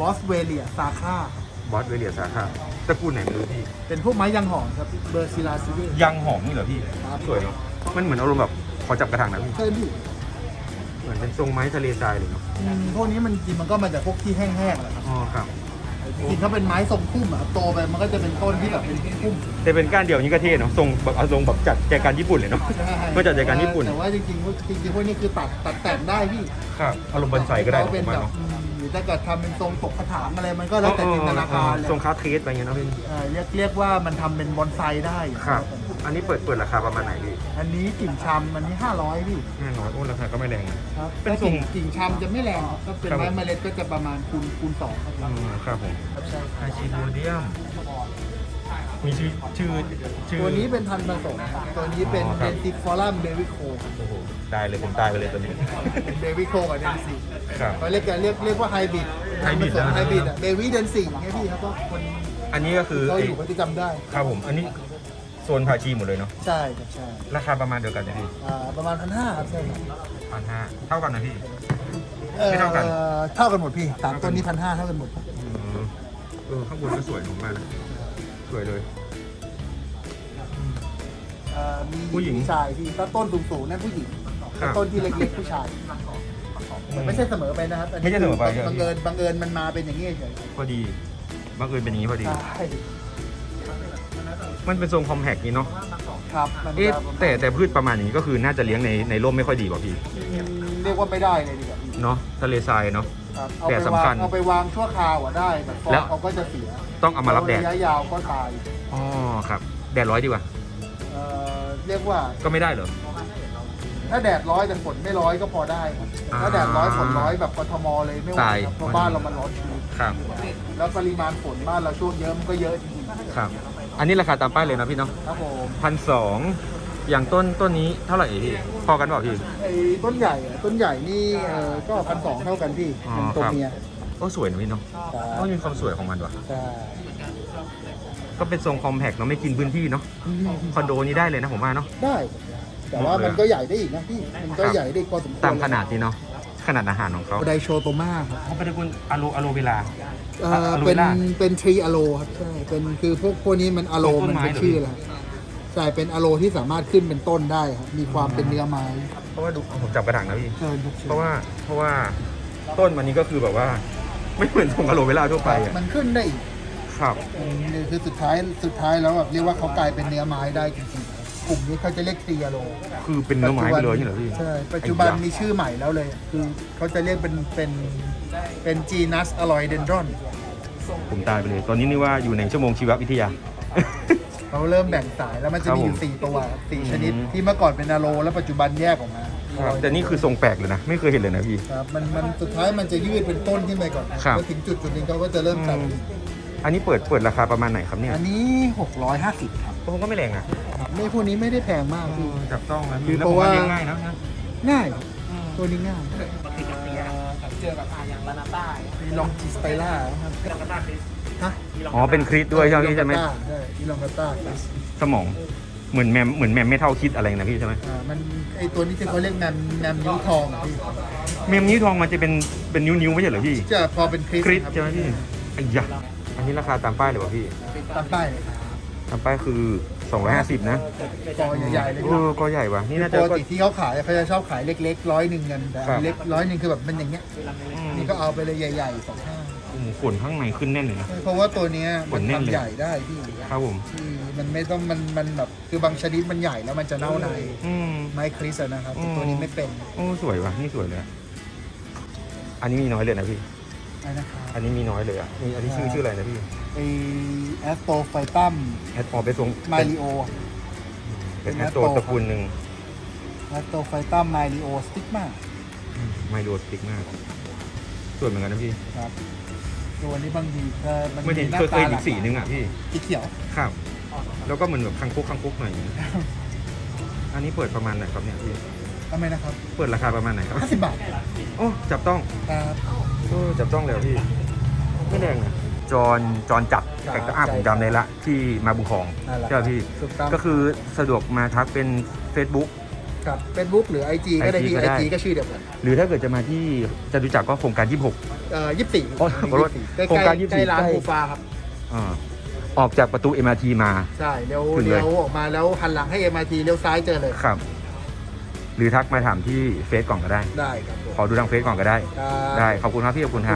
บอสเวเลียซาค่าบอสเวเลียสาขาตระกูลไหนไม่รู้พี่ เป็นพวกไม้ยังหอมครับเบอร์ซิลาซิเวยังหอมนี่เหรอพี่ ครับสวยเนาะ มันเหมือนอารมณ์แบบขอจับกระถางนะพี่ ใช่พี่เหมือนเป็นทรงไม้ทะเลทรายเลยเนาะอืมพวกนี้มันจริงมันก็มาจากพวกที่แห้งๆแหละครับ อ๋อครับ จริงถ้าเป็นไม้ทรงพุ่มอะโตไปมันก็จะเป็นต้นที่แบบเป็นพุ่มแต่เป็นก้านเดียวนี้ก็เท่เนาะทรงแบบเอาทรงแบบจัดแจกันญี่ปุ่นเลยเนาะใช่ก็จัดแจกันญี่ปุ่นแต่ว่าจริงๆพวกจริงๆพวกนี้คือตัดตัดแต่งได้พี่ครับอารมณ์บอนไซก็ได้เขาผเป็นมว่าแบบเนาะอืมหรือถ้าเกิดทำเป็นทรงตกกระถางอะไรมันก็แล้วแต่จินตนาการเลยทรงคาร์เทสอะไรเงี้ยเนาะพี่เอ่อเรียกเรียกว่ามันทำเป็นบอนไซได้ครับ อันนี้เปิดเปิดราคาประมาณไหนพี่อันนี้กิ่งชำอันนี้ 500พี่แน่นอนโอ้ราคาก็ไม่แรงนะ ครับเป็นถ้าทรงกิ่งกิ่งชำจะไม่แรงครับถ้าเป็นครับ ไม้ผมเมล็ดก็จะประมาณคูณคูณสองครับอืมครับผมครับใช่ไฮชิโบเดียมมีชื่อชื่อชื่อ ตัวนี้เป็นพันธุ์ผสมครับตัวนี้เป็นอ๋อคเดรับนซิฟอรัมเดวิโคโอ้โหตายเลยผมตายไปเลยตัวนี้เป็นเดวิโคกับเดนซิครับ เขาเรียกกันเรียกเรียกว่าไฮบริดไฮบริดผสมนะ ไฮบริดอะเดวิเดนซิไงพี่ครับก็คนอันนี้ก็คือเขาไอ้อยู่เขาจะจำได้ ครับผม อันนี้ โซนพาชีหมดเลยเนาะใช่ครับใช่ราคาประมาณเดียวกันนะพี่อ่าประมาณพันห้าครับใช่ครับพันห้าเท่ากันนะพี่อ่อไม่เท่ากันเท่ากันหมดพี่สามต้นนี้พันห้าเท่ากันหมดครับอืมเออข้างบนก็สวยมากนะสวยเลยเอ่อมีผู้หญิงชายพี่ถ้าต้นสูงๆนั่นผู้หญิงครับ ต้นที่เล็กๆผู้ชาย อืไม่ใช่เสมอไปนะครับอันนี้ไม่ใช่เสมอไป บังเอิญบังเอิญมันมาเป็นอย่างนี้เฉยพอดีบังเอิญเป็นอย่างนี้พอดี ใช่ มันเป็นทรงคอมแพกนี่เนาะครับมันเอ๊ะจะประมาณแต่แต่พืชประมาณนี้ก็คือน่าจะเลี้ยงในในร่มไม่ค่อยดีกว่าพี่อืมเรียกว่าไม่ได้เลยดีกว่าพี่เนาะทะเลทรายเนาะ ครับเอาแดไปดวาสำคังญเอาไปวางชั่วคราวอะได้แต่ฟอแล้วงเขาก็จะเสียต้องเอามารับแดดระยะยาวก็ตายอ๋อครับ แดดร้อยดีกว่า เอ่อเรียกว่าก็ไม่ได้เหรอ ถ้าแดดร้อยแต่ฝนไม่ร้อยก็พอได้ครับอ่าถ้าแดดร้อยฝนร้อยแบบกทมเลยไม่ไหวตาย ครับเพราะบ้านเรามันร้อนชื้นครับ แล้วปริมาณฝนบ้านเราช่วงเยอะมันก็เยอะจริงครับ อันนี้ราคาตามป้ายเลยนะพี่เนาะๆครับผมพันสองอย่างต้นต้นนี้เท่าไหร่พี่ พอกันเปล่าพี่ ไอ้ต้นใหญ่อะต้นใหญ่นี่เอ่อก็พันสองเท่ากันพี่อ๋อเป็นตัวครับ เมียก็สวยนะพี่เนาะใช่ก็มีความสวยของมันว่ะ ใช่ก็เป็นทรงคอมแพกเนาะไม่กินพื้นที่เนาะคอนโดนี้ได้เลยนะผมว่าเนาะ ได้ แต่ว่าเหมาะเลยมันก็ใหญ่ได้อีกนะพี่ มันก็ครับใหญ่ได้อีกพอสมควรตามขนาดนี้เนาะ ขนาดอาหารของเขาไดโชโตมาครับเขาเป็นคุณอะโลอะโลเวลา เอ่ออะโลเป็เวนล่าเป็นทรีอะโลครับใช่เป็นคือพวกพวกนี้มันอะโลต้นมันไม้เป็นเหรอ ชื่อแล้วใช่เป็นอะโลที่สามารถขึ้นเป็นต้นได้ครับมีความเป็นเนื้อไม้เพราะว่าดูผมจับกระถางนะพี่ เชิญครับชิญเพราะว่าเพราะว่าต้นมันนี้ก็คือแบบว่า ไม่เหมือนทรงอะโลเวลาทั่วไปอะมันขึ้นได้อีกครับอืมนี่คือสุดท้ายสุดท้ายแล้วแบบเรียกว่าเขากลายเป็นเนื้อไม้ได้จริงๆ กลุ่มนี้เขาจะเรียกทรีอะโลคือเป็นเนื้อไม้ไปเลยนี่เหรอพี่ใช่ปัจจุบันไอ้ยะมีชื่อใหม่แล้วเลย คือเขาจะเรียกเป็นเป็นเป็นจีนัสอลอยเดนดรอนผมตายไปเลย ตอนนี้นี่ว่าอยู่ในชั่วโมงชีววิทยา เขาเริ่มแบ่งสายแล้วมันจะมีอยู่ครับผมสี่ตัวสี่อืมชนิด ที่เมื่อก่อนเป็นอะโล แล้วปัจจุบันแยกออกมาแต่นี่คือทรงแปลกเลยนะ ไม่เคยเห็นเลยนะพี่ครับมันมันสุดท้ายมันจะยืดเป็นต้นขึ้นไปก่อนครับแล้วถึงจุดจุดหนึงเขาก็จะเริ่มตัดอืมอันนี้เปิดเปิดราคาประมาณไหนครับเนี่ย อันนี้ 650 ครับผมก็ไม่แรงอะ ไม่พวกนี้ไม่ได้แพงมากพี่ จับต้องนะคือพี่แล้วเพผมราะว่าว่า เลี้ยงง่ายนะนะง่าย ตัวนี้ง่ายเจอกับอาอย่างลานาต้ามีลองจิสไตล่าครับลานาต้าคริสฮะอ๋อเป็นคริสด้วยใช่ไหมพี่ใช่ไหมใช่อีลองกาต้าสมอง เหมือนแมมเหมือนแมมไม่เท่าคิดอะไรนะพี่ใช่ไหมอ่ามันไอตัวนี้ที่เขาเรียกแมมแมมนิ้วทองอะพี่แมมนิ้วทองมันจะเป็นเป็นนิ้วนิ้วๆไม่ใช่เหรอพี่จะพอเป็นคริสคริสครับใช่ไหมพี่ไอ้ยะอันนี้ราคาตามป้ายเลยป่ะพี่ ตามป้ายเลยครับตามป้ายคือ 250นะกอใหญ่ๆเลยโอ้ก็ใหญ่ว่ะนี่น่าจะปกก็ ติที่เขาขายเขาจะชอบขายเล็กๆร้อยหนึ่งกันแต่ครับ เล็กร้อยหนึ่งคือแบบมันอย่างเงี้ยอืมนี่ก็เอาไปเลยใหญ่ๆสองห้าโอ้โหขนข้างในขึ้นแน่นเลยนะ เพราะว่าตัวเนี้ยมันขนแน่นเลย ทำใหญ่ได้พี่ครับผมที่มันไม่ต้องมันมันแบบคือบางชนิดมันใหญ่แล้วมันจะเน่าในอืม ไม้คริสอะนะครับอืมแต่ตัวนี้ไม่เป็น โอ้สวยว่ะนี่สวยเลยอะอันนี้มีน้อยเลยนะพี่ ไอ้นะครับอันนี้มีน้อยเลยอะนี่อันนี้ชื่อชื่ออะไรนะพี่ไอแอสโตไฟตัมแอดออเป็นทรงไมลิโอ เป็นแอดโตตระกูลหนึ่งแอสโตไฟตัมไมลิโอสติกมาไมโลสติกมากสวยเหมือนกันนะพี่ครับตัวนี้บางทีก็มันไม่เห็นหน้าเคยเคยตาอีกสีนึงอะพี่สีเขียวครับ แล้วก็เหมือนแบบคังคุกคังคุกหน่อยอย่างเงี้ยอันนี้เปิดประมาณไหนครับเนี่ยพี่ทำไมนะครับ เปิดราคาประมาณไหนครับ50บาทโอ้จับต้องครับ โอ้จับต้องเลยเหรอพี่ ไม่แรงนะ จอนจอนจัดครับแต่ก็อะผมจำได้ละที่มาบุญครองนั่นแหละใช่ไหมพี่ ถูกต้อง ก็คือสะดวกมาทักเป็น Facebook ครับเป็นบุ๊กหรือ IG ก็ได้ IG ที่ก็ได้ IG ก็ชื่อเดียวกันหรือถ้าเกิดจะมาที่จะรู้จักก็โครงการ 26 เอ่อยี่สิบสี่โอ้ขอโทษใกล้โครงการๆ24ใกล้ร้านใกล้ บูฟาครับ อ่าออกจากประตู MRT มา ใช่เดี๋ยวถึงเลย เดี๋ยวออกมาแล้วหันหลังให้ MRT เลี้ยวซ้ายเจอเลย ครับ หรือทักมาถามที่เฟซก่อนก็ได้ ได้ครับผมขอดูทางเฟซก่อนก็ได้ ครับ ได้ขอบคุณครับพี่ขอบคุณครับ